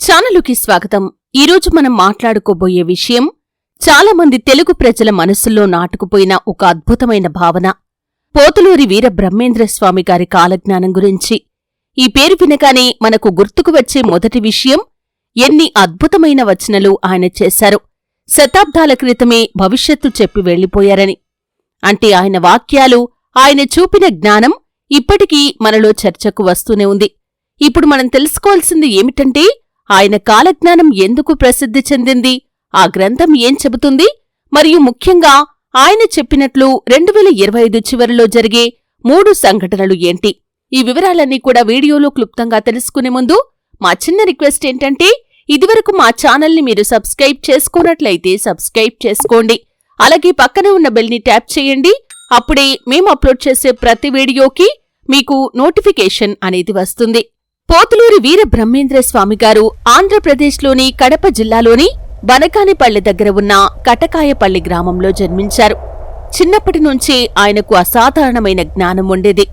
ఛానలుకి స్వాగతం. ఈరోజు మనం మాట్లాడుకోబోయే విషయం చాలామంది తెలుగు ప్రజల మనసుల్లో నాటుకుపోయిన ఒక అద్భుతమైన భావన. పోతులూరి వీర బ్రహ్మేంద్రస్వామి గారి కాలజ్ఞానం గురించి. ఈ పేరు వినగానే మనకు గుర్తుకు వచ్చే మొదటి విషయం ఎన్ని అద్భుతమైన వచనలు ఆయన చేశారు. శతాబ్దాల క్రితమే భవిష్యత్తు చెప్పి వెళ్ళిపోయారని. అంటే ఆయన వాక్యాలు ఆయన చూపిన జ్ఞానం ఇప్పటికీ మనలో చర్చకు వస్తూనే ఉంది. ఇప్పుడు మనం తెలుసుకోవాల్సింది ఏమిటంటే ఆయన కాలజ్ఞానం ఎందుకు ప్రసిద్ధి చెందింది? ఆ గ్రంథం ఏం చెబుతుంది? మరియు ముఖ్యంగా ఆయన చెప్పినట్లు రెండు వేల ఇరవై ఐదు చివరిలో జరిగే మూడు సంఘటనలు ఏంటి? ఈ వివరాలన్నీ కూడా వీడియోలో క్లుప్తంగా తెలుసుకునే ముందు మా చిన్న రిక్వెస్ట్ ఏంటంటే ఇదివరకు మా ఛానల్ని మీరు సబ్స్క్రైబ్ చేసుకున్నట్లయితే సబ్స్క్రైబ్ చేసుకోండి. అలాగే పక్కనే ఉన్న బెల్ని ట్యాప్ చేయండి. అప్పుడే మేము అప్లోడ్ చేసే ప్రతి వీడియోకి మీకు నోటిఫికేషన్ అనేది వస్తుంది. పోతులూరి వీర బ్రహ్మేంద్ర స్వామి గారు ఆంధ్రప్రదేశ్లోని కడప జిల్లాలోని వనకానిపల్లి దగ్గర ఉన్న కటకాయపల్లి గ్రామంలో జన్మించారు. చిన్నప్పటి నుంచే ఆయనకు అసాధారణమైన జ్ఞానం ఉండేది.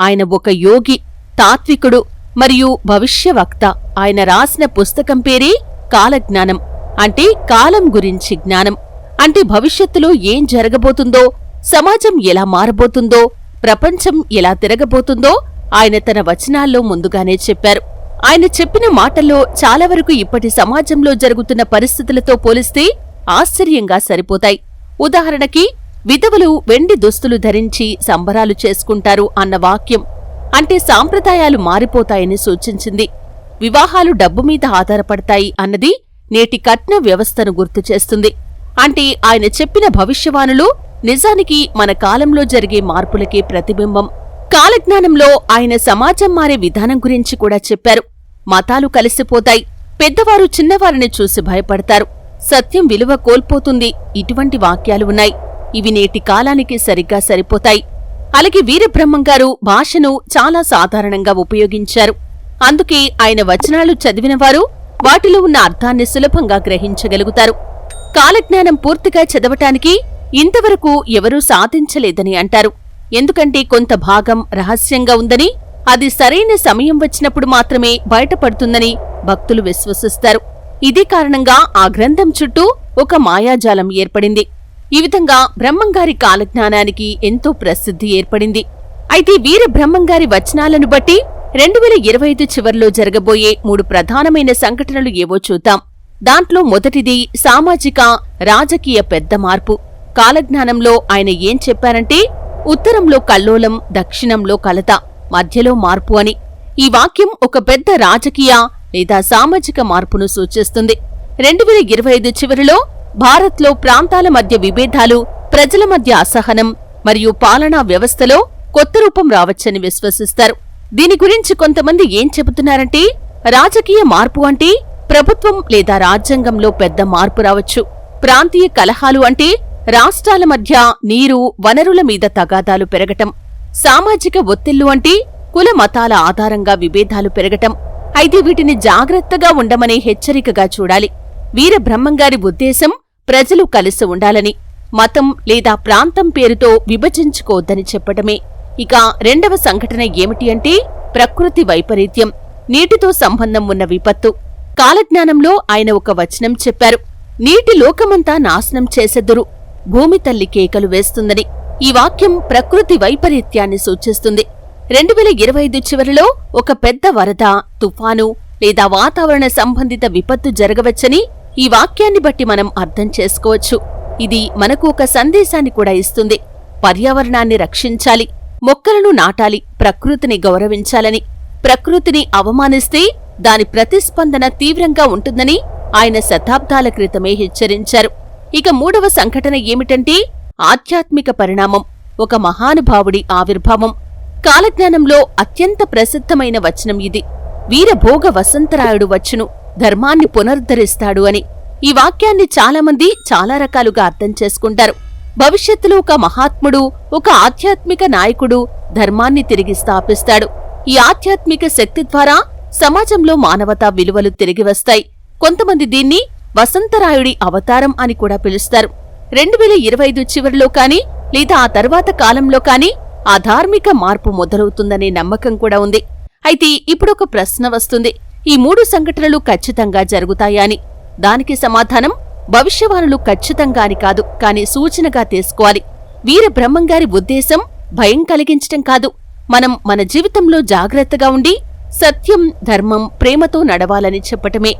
ఆయన ఒక యోగి తాత్వికుడు మరియు భవిష్యవక్త. ఆయన రాసిన పుస్తకం పేరే కాలజ్ఞానం అంటే కాలం గురించి జ్ఞానం. అంటే భవిష్యత్తులో ఏం జరగబోతుందో సమాజం ఎలా మారబోతుందో ప్రపంచం ఎలా తిరగబోతుందో ఆయన తన వచనాల్లో ముందుగానే చెప్పారు. ఆయన చెప్పిన మాటల్లో చాలా వరకు ఇప్పటి సమాజంలో జరుగుతున్న పరిస్థితులతో పోలిస్తే ఆశ్చర్యంగా సరిపోతాయి. ఉదాహరణకి విధవలు వెండి దుస్తులు ధరించి సంబరాలు చేసుకుంటారు అన్న వాక్యం. అంటే సాంప్రదాయాలు మారిపోతాయని సూచించింది. వివాహాలు డబ్బు మీద ఆధారపడతాయి అన్నది నేటి కట్న వ్యవస్థను గుర్తు చేస్తుంది. అంటే ఆయన చెప్పిన భవిష్యవాణులు నిజానికి మన కాలంలో జరిగే మార్పులకే ప్రతిబింబం. కాలజ్ఞానంలో ఆయన సమాజం మారే విధానం గురించి కూడా చెప్పారు. మతాలు కలిసిపోతాయి. పెద్దవారు చిన్నవారిని చూసి భయపడతారు. సత్యం విలువ కోల్పోతుంది. ఇటువంటి వాక్యాలు ఉన్నాయి. ఇవి నేటి కాలానికి సరిగ్గా సరిపోతాయి. అలాగే వీరబ్రహ్మంగారు భాషను చాలా సాధారణంగా ఉపయోగించారు. అందుకే ఆయన వచనాలు చదివినవారు వాటిలో ఉన్న అర్థాన్ని సులభంగా గ్రహించగలుగుతారు. కాలజ్ఞానం పూర్తిగా చదవటానికి ఇంతవరకు ఎవరూ సాధించలేదని అంటారు. ఎందుకంటే కొంత భాగం రహస్యంగా ఉందని అది సరైన సమయం వచ్చినప్పుడు మాత్రమే బయటపడుతుందని భక్తులు విశ్వసిస్తారు. ఇదే కారణంగా ఆ గ్రంథం చుట్టూ ఒక మాయాజాలం ఏర్పడింది. ఈ విధంగా బ్రహ్మంగారి కాలజ్ఞానానికి ఎంతో ప్రసిద్ధి ఏర్పడింది. అయితే వీర బ్రహ్మంగారి వచనాలను బట్టి రెండు వేల ఇరవై ఐదు చివర్లో జరగబోయే మూడు ప్రధానమైన సంఘటనలు ఏవో చూద్దాం. దాంట్లో మొదటిది సామాజిక రాజకీయ పెద్ద మార్పు. కాలజ్ఞానంలో ఆయన ఏం చెప్పారంటే ఉత్తరంలో కల్లోలం దక్షిణంలో కలత మధ్యలో మార్పు అని. ఈ వాక్యం ఒక పెద్ద రాజకీయ లేదా సామాజిక మార్పును సూచిస్తుంది. రెండు వేల ఇరవై ఐదు చివరిలో భారత్లో ప్రాంతాల మధ్య విభేదాలు ప్రజల మధ్య అసహనం మరియు పాలనా వ్యవస్థలో కొత్త రూపం రావచ్చని విశ్వసిస్తారు. దీని గురించి కొంతమంది ఏం చెబుతున్నారంటే రాజకీయ మార్పు అంటే ప్రభుత్వం లేదా రాజ్యాంగంలో పెద్ద మార్పు రావచ్చు. ప్రాంతీయ కలహాలు అంటే రాష్ట్రాల మధ్య నీరు వనరుల మీద తగాదాలు పెరగటం సామాజిక ఒత్తిళ్ళు అంటే కుల మతాల ఆధారంగా విభేదాలు పెరగటం. అయితే వీటిని జాగ్రత్తగా ఉండమనే హెచ్చరికగా చూడాలి. వీరబ్రహ్మంగారి ఉద్దేశం ప్రజలు కలిసి ఉండాలని మతం లేదా ప్రాంతం పేరుతో విభజించుకోవద్దని చెప్పటమే. ఇక రెండవ సంఘటన ఏమిటి అంటే ప్రకృతి వైపరీత్యం నీటితో సంబంధం ఉన్న విపత్తు. కాలజ్ఞానంలో ఆయన ఒక వచనం చెప్పారు. నీటి లోకమంతా నాశనం చేసెద్దురు భూమి తల్లి కేకలు వేస్తుందని ఈ వాక్యం ప్రకృతి వైపరీత్యాన్ని సూచిస్తుంది. రెండు వేల ఇరవై ఐదు చివరిలో ఒక పెద్ద వరద తుఫాను లేదా వాతావరణ సంబంధిత విపత్తు జరగవచ్చని ఈ వాక్యాన్ని బట్టి మనం అర్థం చేసుకోవచ్చు. ఇది మనకు ఒక సందేశాన్ని కూడా ఇస్తుంది. పర్యావరణాన్ని రక్షించాలి మొక్కలను నాటాలి ప్రకృతిని గౌరవించాలని. ప్రకృతిని అవమానిస్తే దాని ప్రతిస్పందన తీవ్రంగా ఉంటుందని ఆయన శతాబ్దాల క్రితమే హెచ్చరించారు. ఇక మూడవ సంఘటన ఏమిటంటే ఆధ్యాత్మిక పరిణామం ఒక మహానుభావుడి ఆవిర్భావం. కాలజ్ఞానంలో అత్యంత ప్రసిద్ధమైన వచనం ఇది. వీరభోగ వసంతరాయుడు వచ్చును ధర్మాన్ని పునరుద్ధరిస్తాడు అని. ఈ వాక్యాన్ని చాలామంది చాలా రకాలుగా అర్థం చేసుకుంటారు. భవిష్యత్తులో ఒక మహాత్ముడు ఒక ఆధ్యాత్మిక నాయకుడు ధర్మాన్ని తిరిగి స్థాపిస్తాడు. ఈ ఆధ్యాత్మిక శక్తి ద్వారా సమాజంలో మానవతా విలువలు తిరిగి వస్తాయి. కొంతమంది దీన్ని వసంతరాయుడి అవతారం అని కూడా పిలుస్తారు. రెండు వేల ఇరవై ఐదు చివరిలో కానీ లేదా ఆ తర్వాత కాలంలో కానీ ఆ ధార్మిక మార్పు మొదలవుతుందనే నమ్మకం కూడా ఉంది. అయితే ఇప్పుడొక ప్రశ్న వస్తుంది. ఈ మూడు సంఘటనలు ఖచ్చితంగా జరుగుతాయా అని. దానికి సమాధానం భవిష్యవాణులు ఖచ్చితంగా అని కాదు కాని సూచనగా తీసుకోవాలి. వీర బ్రహ్మంగారి ఉద్దేశం భయం కలిగించటం కాదు. మనం మన జీవితంలో జాగ్రత్తగా ఉండి సత్యం ధర్మం ప్రేమతో నడవాలని చెప్పటమే.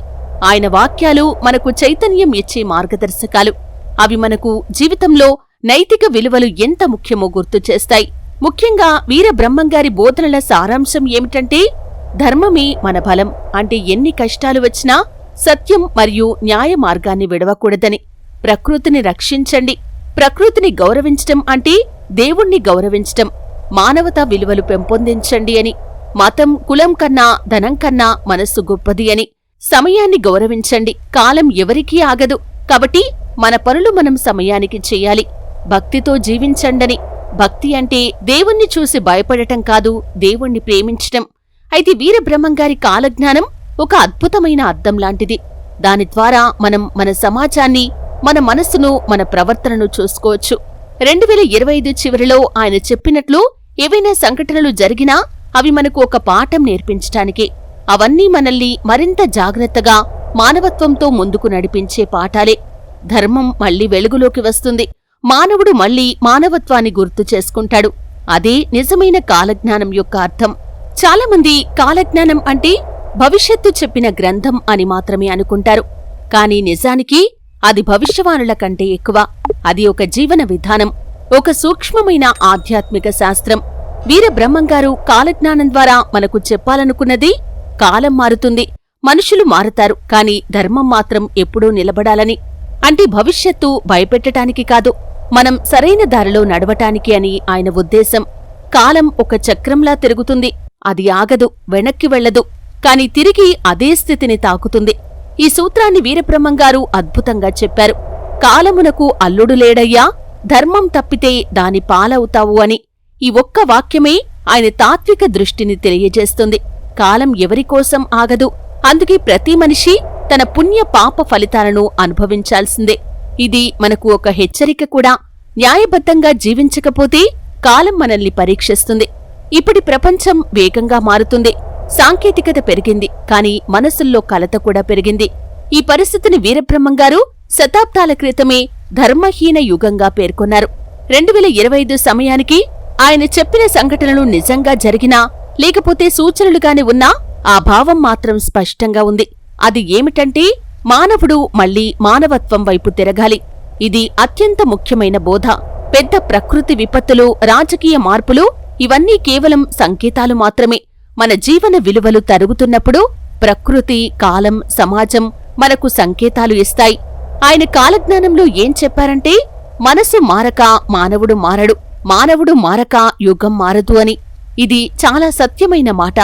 ఆయన వాక్యాలు మనకు చైతన్యం ఇచ్చే మార్గదర్శకాలు. అవి మనకు జీవితంలో నైతిక విలువలు ఎంత ముఖ్యమో గుర్తు చేస్తాయి. ముఖ్యంగా వీరబ్రహ్మంగారి బోధనల సారాంశం ఏమిటంటే ధర్మమే మన బలం. అంటే ఎన్ని కష్టాలు వచ్చినా సత్యం మరియు న్యాయ మార్గాన్ని విడవకూడదని. ప్రకృతిని రక్షించండి. ప్రకృతిని గౌరవించటం అంటే దేవుణ్ణి గౌరవించటం. మానవతా విలువలు పెంపొందించండి అని. మతం కులం కన్నా ధనం కన్నా మనస్సు గొప్పది అని. సమయాన్ని గౌరవించండి. కాలం ఎవరికీ ఆగదు. కాబట్టి మన పనులు మనం సమయానికి చెయ్యాలి భక్తితో జీవించండని. భక్తి అంటే దేవుణ్ణి చూసి భయపడటం కాదు దేవుణ్ణి ప్రేమించటం. అయితే వీరబ్రహ్మంగారి కాలజ్ఞానం ఒక అద్భుతమైన అద్దం లాంటిది. దాని ద్వారా మనం మన సమాజాన్ని మన మనస్సును మన ప్రవర్తనను చూసుకోవచ్చు. రెండు వేల ఇరవై ఐదు చివరిలో ఆయన చెప్పినట్లు ఏవైనా సంఘటనలు జరిగినా అవి మనకు ఒక పాఠం నేర్పించటానికి. అవన్నీ మనల్ని మరింత జాగ్రత్తగా మానవత్వంతో ముందుకు నడిపించే పాఠాలే. ధర్మం మళ్ళీ వెలుగులోకి వస్తుంది. మానవుడు మళ్ళీ మానవత్వాన్ని గుర్తు చేసుకుంటాడు. అదే నిజమైన కాలజ్ఞానం యొక్క అర్థం. చాలామంది కాలజ్ఞానం అంటే భవిష్యత్తు చెప్పిన గ్రంథం అని మాత్రమే అనుకుంటారు. కాని నిజానికి అది భవిష్యవాణుల కంటే ఎక్కువ. అది ఒక జీవన విధానం. ఒక సూక్ష్మమైన ఆధ్యాత్మిక శాస్త్రం. వీరబ్రహ్మంగారు కాలజ్ఞానం ద్వారా మనకు చెప్పాలనుకున్నది కాలం మారుతుంది. మనుషులు మారుతారు కాని ధర్మం మాత్రం ఎప్పుడూ నిలబడాలని. అంటే భవిష్యత్తు భయపెట్టటానికి కాదు మనం సరైన దారిలో నడవటానికి అని ఆయన ఉద్దేశం. కాలం ఒక చక్రంలా తిరుగుతుంది. అది ఆగదు వెనక్కి వెళ్ళదు కాని తిరిగి అదే స్థితిని తాకుతుంది. ఈ సూత్రాన్ని వీరబ్రహ్మంగారు అద్భుతంగా చెప్పారు. కాలమునకు అల్లుడు లేడయ్యా ధర్మం తప్పితే దాని పాలవుతావు అని. ఈ ఒక్క వాక్యమే ఆయన తాత్విక దృష్టిని తెలియజేస్తుంది. కాలం ఎవరికోసం ఆగదు. అందుకే ప్రతి మనిషి తన పుణ్య పాప ఫలితాలను అనుభవించాల్సిందే. ఇది మనకు ఒక హెచ్చరిక కూడా. న్యాయబద్ధంగా జీవించకపోతే కాలం మనల్ని పరీక్షిస్తుంది. ఇప్పటి ప్రపంచం వేగంగా మారుతుంది. సాంకేతికత పెరిగింది కాని మనసుల్లో కలత కూడా పెరిగింది. ఈ పరిస్థితిని వీరబ్రహ్మంగారు శతాబ్దాల క్రితమే ధర్మహీన యుగంగా పేర్కొన్నారు. రెండు వేల ఇరవై ఐదు సమయానికి ఆయన చెప్పిన సంఘటనలు నిజంగా జరిగినా లేకపోతే సూచనలుగానే ఉన్నా ఆ భావం మాత్రం స్పష్టంగా ఉంది. అది ఏమిటంటే మానవుడు మళ్ళీ మానవత్వం వైపు తిరగాలి. ఇది అత్యంత ముఖ్యమైన బోధ. పెద్ద ప్రకృతి విపత్తులు రాజకీయ మార్పులు ఇవన్నీ కేవలం సంకేతాలు మాత్రమే. మన జీవన విలువలు తరుగుతున్నప్పుడు ప్రకృతి కాలం సమాజం మనకు సంకేతాలు ఇస్తాయి. ఆయన కాలజ్ఞానంలో ఏం చెప్పారంటే మనసు మారక మానవుడు మారడు మానవుడు మారక యుగం మారదు అని. ఇది చాలా సత్యమైన మాట.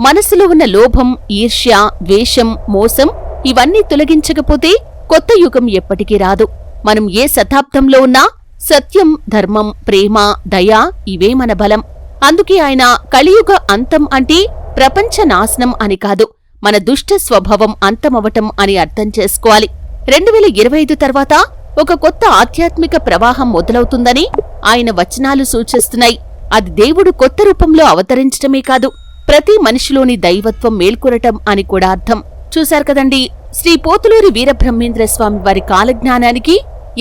మనసులో ఉన్న లోభం ఈర్ష్య ద్వేషం మోసం ఇవన్నీ తొలగించకపోతే కొత్త యుగం ఎప్పటికీ రాదు. మనం ఏ శతాబ్దంలో ఉన్నా సత్యం ధర్మం ప్రేమ దయ ఇవే మన బలం. అందుకే ఆయన కలియుగ అంతం అంటే ప్రపంచ నాశనం అని కాదు మన దుష్ట స్వభావం అంతమవటం అని అర్థం చేసుకోవాలి. రెండు వేల ఇరవై ఐదు తర్వాత ఒక కొత్త ఆధ్యాత్మిక ప్రవాహం మొదలవుతుందని ఆయన వచనాలు సూచిస్తున్నాయి. అది దేవుడు కొత్త రూపంలో అవతరించటమే కాదు ప్రతి మనిషిలోని దైవత్వం మేల్కొనటం అని కూడా అర్థం. చూశారు కదండి శ్రీ పోతులూరి వీరబ్రహ్మేంద్ర స్వామి వారి కాలజ్ఞానానికి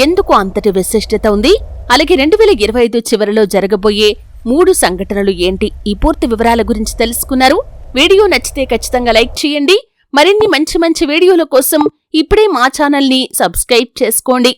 ఎందుకు అంతటి విశిష్టత ఉంది? అలాగే రెండు వేల ఇరవై ఐదు చివరిలో జరగబోయే మూడు సంఘటనలు ఏంటి? ఈ పూర్తి వివరాల గురించి తెలుసుకున్నారు. వీడియో నచ్చితే ఖచ్చితంగా లైక్ చేయండి. మరిన్ని మంచి మంచి వీడియోల కోసం ఇప్పుడే మా ఛానల్ని సబ్స్క్రైబ్ చేసుకోండి.